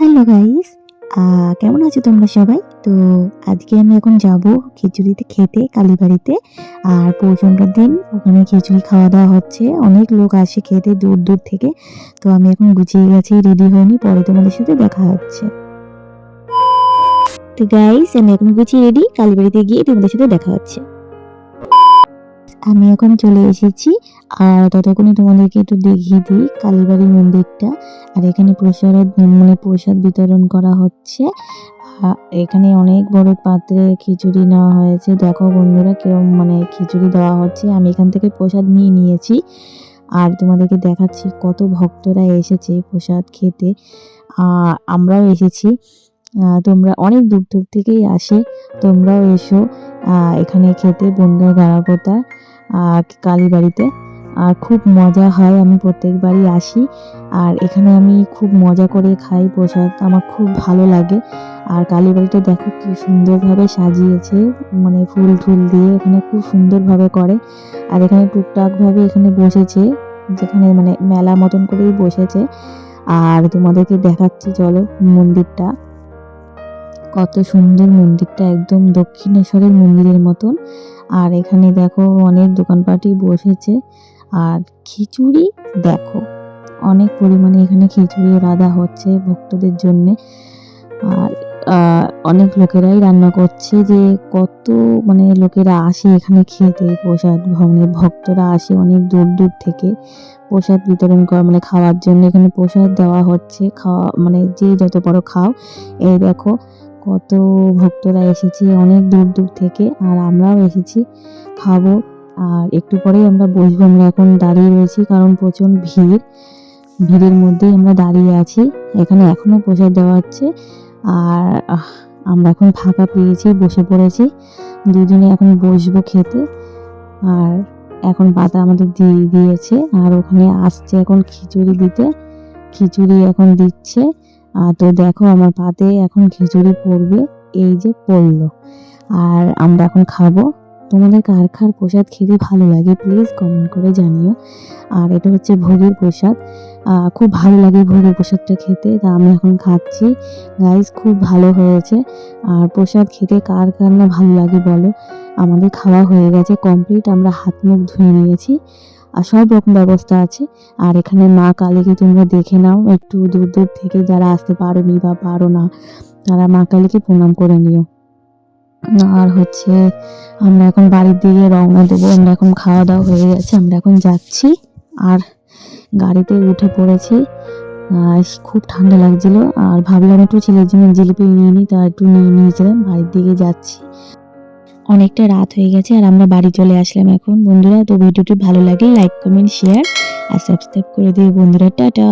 Hello guys কেমন আছো তোমরা সবাই? তো আজকে আমি এখন যাব খিচুড়িতে খেতে কালীবাড়িতে আর পৌষণটার দিন ওখানে খিচুড়ি খাওয়া দাওয়া হচ্ছে। অনেক লোক আসে খেতে দূর দূর থেকে। তো আমি এখন গুছিয়ে গেছি রেডি হয়নি। পরে তোমাদের সাথে দেখা হচ্ছে। তো গাইস আমি এখন গুছিয়ে রেডি কালীবাড়িতে গিয়ে তোমাদের সাথে দেখা হচ্ছে। আমি এখন চলে এসেছি, আর ততক্ষণে তোমাদেরকে একটু দেখিয়ে দিই কালীবাড়ি মন্দিরটা। আর এখানে প্রসাদ মানে প্রসাদ বিতরণ করা হচ্ছে। এখানে অনেক বড় পাত্রে খিচুড়ি নেওয়া হয়েছে। দেখো বন্ধুরা কিরম মানে খিচুড়ি দেওয়া হচ্ছে। আমি এখান থেকে প্রসাদ নিয়ে নিয়েছি। আর তোমাদেরকে দেখাচ্ছি কত ভক্তরা এসেছে প্রসাদ খেতে। আমরাও এসেছি। তোমরা অনেক দূর দূর থেকেই আসে। তোমরাও এসো। এখানে খেতে বন্ধুরা গাড়াপোতা কালীবাড়িতে আর খুব মজা হয়, আমি প্রত্যেকবারই আসি। আর এখানে আমি খুব মজা করে খাই, প্রসাদ আমার খুব ভালো লাগে। আর কালীবাড়িটা দেখো কি সুন্দরভাবে সাজিয়েছে মানে ফুল টুল দিয়ে এখানে খুব সুন্দরভাবে করে। আর এখানে টুকটাকভাবে এখানে বসেছে, যেখানে মানে মেলা মতন করেই বসেছে। আর তোমাদেরকে দেখাচ্ছি, চলো মন্দিরটা। কত সুন্দর মন্দিরটা, একদম দক্ষিণেশ্বরের মন্দিরের মতন। আর এখানে দেখো অনেক দোকানপাটই বসেছে। আর খিচুড়ি দেখো, অনেক পরিমাণে এখানে খিচুড়ি রাধা হচ্ছে ভক্তদের জন্যে। আর অনেক লোকেরাই রান্না করছে যে কত মানে লোকেরা আসে এখানে খেতে। প্রসাদ মানে ভক্তরা আসে অনেক দূর দূর থেকে। প্রসাদ বিতরণ করা মানে খাওয়ার জন্য এখানে প্রসাদ দেওয়া হচ্ছে। খাওয়া মানে যে যত বড় খাও, এই দেখো কত ভক্তরা এসেছে, অনেক দূর দূর থেকে, আর আমরাও এসেছি খাব। আর একটু পরেই আমরা বসবো, আমরা এখন দাঁড়িয়ে রয়েছি, কারণ প্রচণ্ড ভিড়। ভিড়ের মধ্যেই আমরা দাঁড়িয়ে আছি। এখানে এখনও প্রসাদ দেওয়া হচ্ছে। আর আমরা এখন ফাঁকা পেয়েছি, বসে পড়েছি। দুজনে এখন বসবো খেতে। আর এখন পাতা আমাদের দিয়ে দিয়েছে। আর ওখানে আসছে এখন খিচুড়ি দিতে। খিচুড়ি এখন দিচ্ছে। আর তো দেখো আমার পাতে এখন খিচুড়ি পড়বে, এই যে পড়ল। আর আমরা এখন খাব। তোমাদের কার কার প্রসাদ খেতে ভালো লাগে প্লিজ কমেন্ট করে জানিও। আর এটা হচ্ছে ভোগের প্রসাদ। খুব ভালো লাগে ভোগের প্রসাদটা খেতে, তা আমি এখন খাচ্ছি। গাইস খুব ভালো হয়েছে। আর প্রসাদ খেতে কার কার না ভালো লাগে বলো? আমাদের খাওয়া হয়ে গেছে কমপ্লিট আমরা হাত মুখ ধুয়ে নিয়েছি। আর সব রকম ব্যবস্থা আছে। আর এখানে মা কালীকে তোমরা দেখে নাও, একটু দূর দূর থেকে যারা আসতে পারোনি বা পারো না, তারা মা কালীকে প্রণাম করে নিও। আর হচ্ছে, আমরা এখন বাড়ির দিকে রওনা দেবো। আমরা এখন খাওয়া দাওয়া হয়ে গেছে, আমরা এখন যাচ্ছি। আর গাড়িতে উঠে পড়েছি। খুব ঠান্ডা লাগছিল। আর ভাবলাম একটু ছেলের জন্য জিলিপি নিয়ে নিই তা একটু নিয়ে নিয়েছিলাম। বাড়ির দিকে যাচ্ছি। অনেকটা রাত হয়ে গেছে আর আমরা বাড়ি চলে আসলাম এখন। বন্ধুরা, তো ভিডিওটি ভালো লাগে লাইক কমেন্ট শেয়ার আর সাবস্ক্রাইব করে দিও। বন্ধুরা, টাটা!